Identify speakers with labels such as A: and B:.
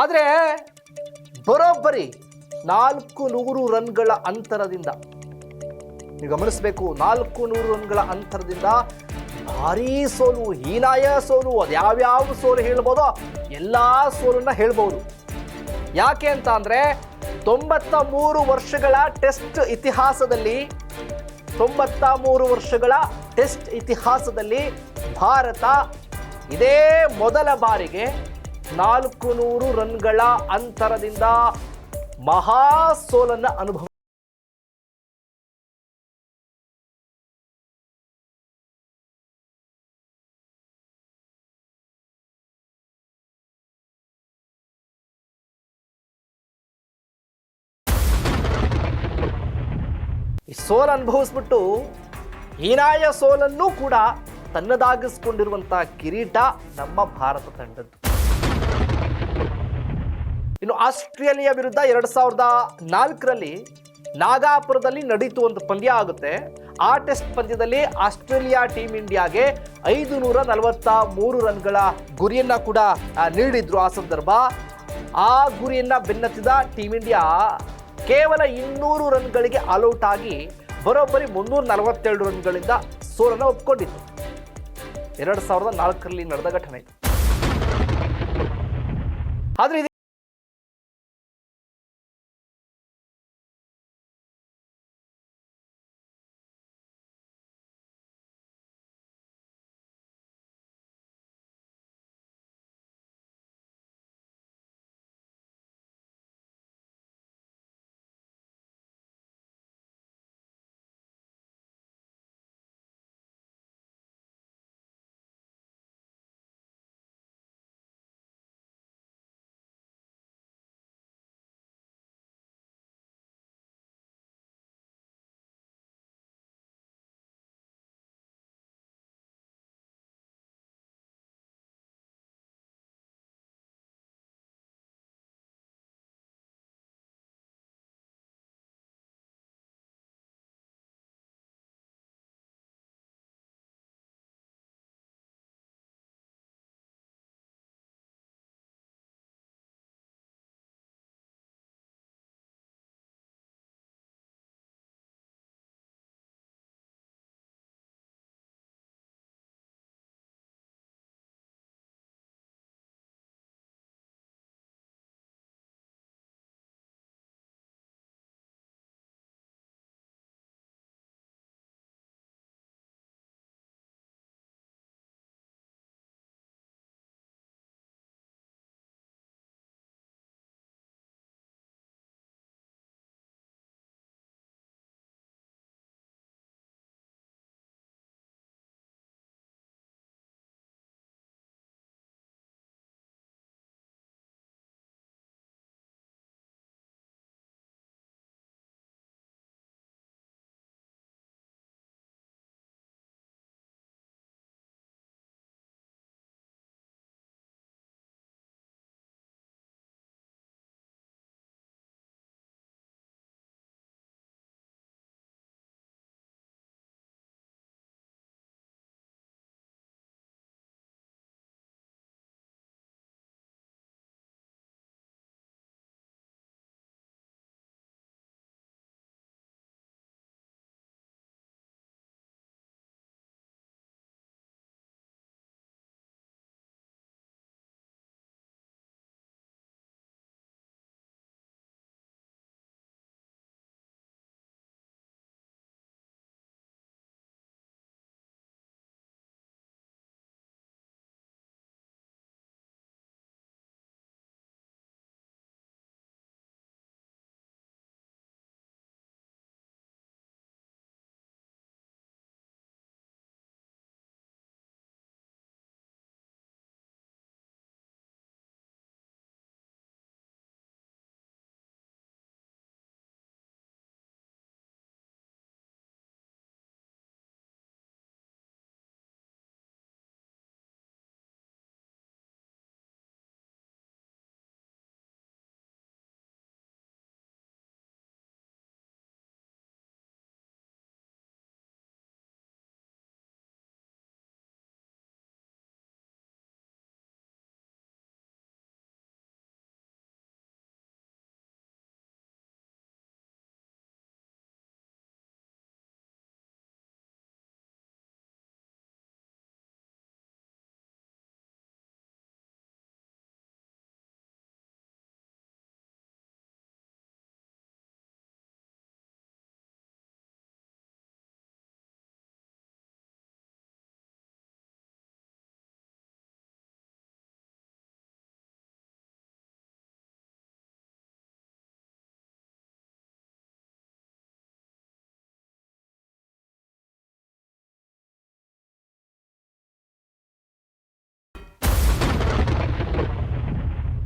A: ಆದರೆ ಬರೋಬ್ಬರಿ ನಾಲ್ಕು ನೂರು ರನ್ಗಳ ಅಂತರದಿಂದ. ನೀವು ಗಮನಿಸಬೇಕು, ನಾಲ್ಕು ನೂರು ರನ್ಗಳ ಅಂತರದಿಂದ ಭಾರೀ ಸೋಲು, ಹೀನಾಯ ಸೋಲು, ಅದು ಯಾವ್ಯಾವ ಸೋಲು ಹೇಳ್ಬೋದೋ ಎಲ್ಲ ಸೋಲನ್ನ ಹೇಳ್ಬೋದು. ಯಾಕೆ ಅಂತ ಅಂದರೆ ತೊಂಬತ್ತ ಮೂರು ವರ್ಷಗಳ ಟೆಸ್ಟ್ ಇತಿಹಾಸದಲ್ಲಿ ತೊಂಬತ್ತ ಮೂರು ವರ್ಷಗಳ ಟೆಸ್ಟ್ ಇತಿಹಾಸದಲ್ಲಿ ಭಾರತ ಇದೇ ಮೊದಲ ಬಾರಿಗೆ ನಾಲ್ಕು ನೂರು ರನ್ಗಳ ಅಂತರದಿಂದ ಮಹಾ ಸೋಲನ್ನು ಅನುಭವ. ಈ ಸೋಲು ಅನುಭವಿಸ್ಬಿಟ್ಟು ಹೀನಾಯ ಸೋಲನ್ನು ಕೂಡ ತನ್ನದಾಗಿಸ್ಕೊಂಡಿರುವಂಥ ಕಿರೀಟ ನಮ್ಮ ಭಾರತ ತಂಡದ್ದು. ಇನ್ನು ಆಸ್ಟ್ರೇಲಿಯಾ ವಿರುದ್ಧ ಎರಡು ಸಾವಿರದ ನಾಲ್ಕರಲ್ಲಿ ನಾಗಾಪುರದಲ್ಲಿ ನಡೀತು ಒಂದು ಪಂದ್ಯ ಆಗುತ್ತೆ. ಆ ಟೆಸ್ಟ್ ಪಂದ್ಯದಲ್ಲಿ ಆಸ್ಟ್ರೇಲಿಯಾ ಟೀಮ್ ಇಂಡಿಯಾಗೆ ಐದು ನೂರ ನಲವತ್ತ ಮೂರು ರನ್ಗಳ ಗುರಿಯನ್ನ ಕೂಡ ನೀಡಿದ್ರು ಆ ಸಂದರ್ಭ. ಆ ಗುರಿಯನ್ನ ಬೆನ್ನತ್ತಿದ ಟೀಮ್ ಇಂಡಿಯಾ ಕೇವಲ ಇನ್ನೂರು ರನ್ಗಳಿಗೆ ಆಲ್ಔಟ್ ಆಗಿ ಬರೋಬ್ಬರಿ ಮುನ್ನೂರ ನಲವತ್ತೆರಡು ರನ್ಗಳಿಂದ ಸೋಲನ್ನು ಒಪ್ಕೊಂಡಿತ್ತು. ಎರಡು ಸಾವಿರದ ನಾಲ್ಕರಲ್ಲಿ ನಡೆದ ಘಟನೆ. ಇದು ಆದ್ರೆ